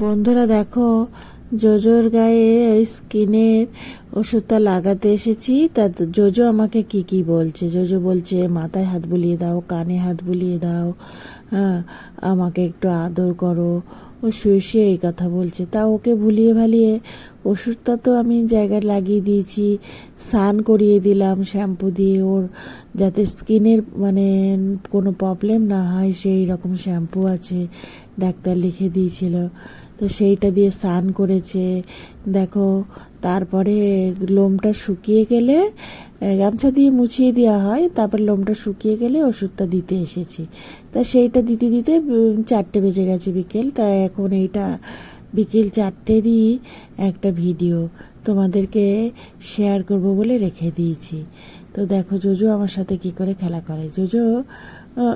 বন্ধুরা দেখো জোজোর গায়ে স্কিনের ওষুধটা লাগাতে এসেছি। তা জোজো আমাকে কি কি বলছে? জোজো বলছে, মাথায় হাত বুলিয়ে দাও, কানে হাত বুলিয়ে দাও হ্যাঁ আমাকে একটু আদর করো। ও শুয়ে শুয়ে এই কথা বলছে। তা ওকে ভুলিয়ে ভালিয়ে ওষুধটা তো আমি জায়গায় লাগিয়ে দিয়েছি, স্নান করিয়ে দিলাম, শ্যাম্পু দিয়ে ওর যাতে স্কিনের মানে কোনো প্রবলেম না হয়, সেই রকম শ্যাম্পু আছে, ডাক্তার লিখে দিয়েছিল। তো সেইটা দিয়ে স্নান করেছে দেখো, তারপরে লোমটা শুকিয়ে গেলে গামছা দিয়ে মুছিয়ে দেওয়া হয়। তারপর লোমটা শুকিয়ে গেলে ওষুধটা দিতে এসেছি। তা সেইটা দিতে দিতে চারটে বেজে গেছে বিকেল। তা এখন এইটা বিকেল চারটেরই একটা ভিডিও। তোমাদেরকে শেয়ার করব বলে রেখে দিয়েছি। তো দেখো, জোজো আমার সাথে কি করে খেলা করে। জোজো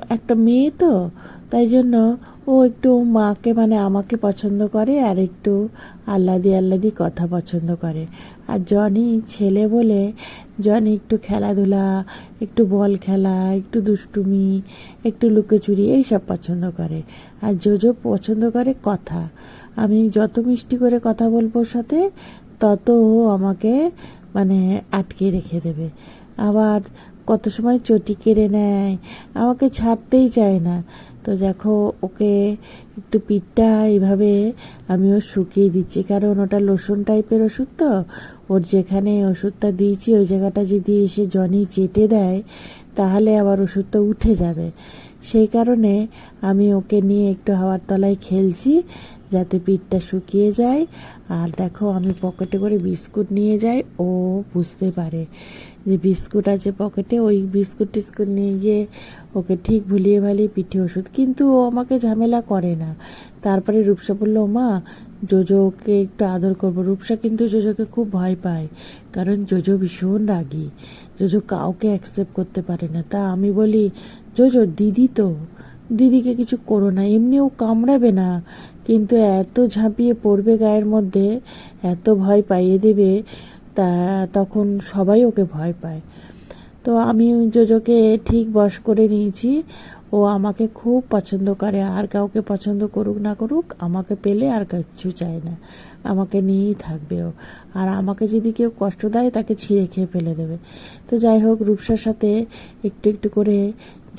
একটা মেয়ে তো, তাই জন্য ও একটু মাকে মানে আমাকে পছন্দ করে আর একটু আল্লাদি আল্লাদি কথা পছন্দ করে। আর জনি ছেলে বলে, জনি একটু খেলাধুলা, একটু বল খেলা, একটু দুষ্টুমি, একটু লুকোচুরি, এইসব পছন্দ করে। আর জোজো পছন্দ করে কথা। আমি যত মিষ্টি করে কথা বলব সাথে তত আমাকে মানে আটকে রেখে দেবে। আবার কত সময় চটি কেড়ে নেয়, আমাকে ছাড়তেই চায় না। তো দেখো, ওকে একটু পিঠটা এইভাবে আমি ও শুকিয়ে দিচ্ছি। কারণ ওটা লোশন টাইপের ওষুধ তো। ওর যেখানে ওষুধটা দিয়েছি, ওই জায়গাটা যদি এসে জনি চেটে দেয়, তাহলে আবার ওষুধটা উঠে যাবে। সেই কারণে আমি ওকে নিয়ে একটু হাওয়ার তলায় খেলছি, যাতে পিঠটা শুকিয়ে যায়। আর দেখো, আমি পকেটে করে বিস্কুট নিয়ে যাই, ও বুঝতে পারে যে বিস্কুট আছে পকেটে, ওই বিস্কুট টিস্কুট নিয়ে গিয়ে ওকে ঠিক ভুলিয়ে ভালিয়ে পিঠে ওষুধ। কিন্তু ও আমাকে ঝামেলা করে না। তারপরে রূপসা বলল, মা জোজোকে একটু আদর করব। রূপসা কিন্তু জোজোকে খুব ভয় পায়, কারণ জোজো ভীষণ রাগী। জোজো কাউকে অ্যাকসেপ্ট করতে পারে না। তা আমি বলি, জোজো, দিদি তো, দিদিকে কিছু করো না এমনিও কামড়াবে না। কিন্তু এত ঝাঁপিয়ে পড়বে গায়ের মধ্যে, এত ভয় পাইয়ে দেবে, তা তখন সবাই ওকে ভয় পায়। তো আমি জোজোকে ঠিক বশ করে নিয়েছি। ও আমাকে খুব পছন্দ করে। আর কাউকে পছন্দ করুক না করুক, আমাকে পেলে আর কিচ্ছু চায় না। আমাকে নিয়েই থাকবে ও। আর আমাকে যদি কেউ কষ্ট দেয়, তাকে ছিঁড়ে খেয়ে ফেলে দেবে। তো যাই হোক, রূপসার সাথে একটু একটু করে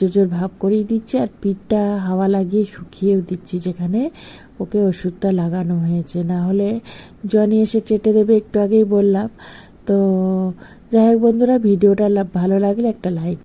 জোজোর ভাব করেই দিচ্ছি আর পিঠটা হাওয়া লাগিয়ে শুকিয়েও দিচ্ছি যেখানে ওকে ওষুধটা লাগানো হয়েছে। না হলে জনি এসে চেটে দেবে, একটু আগেই বললাম। তো যাই হোক বন্ধুরা, ভিডিওটা ভালো লাগলে একটা লাইক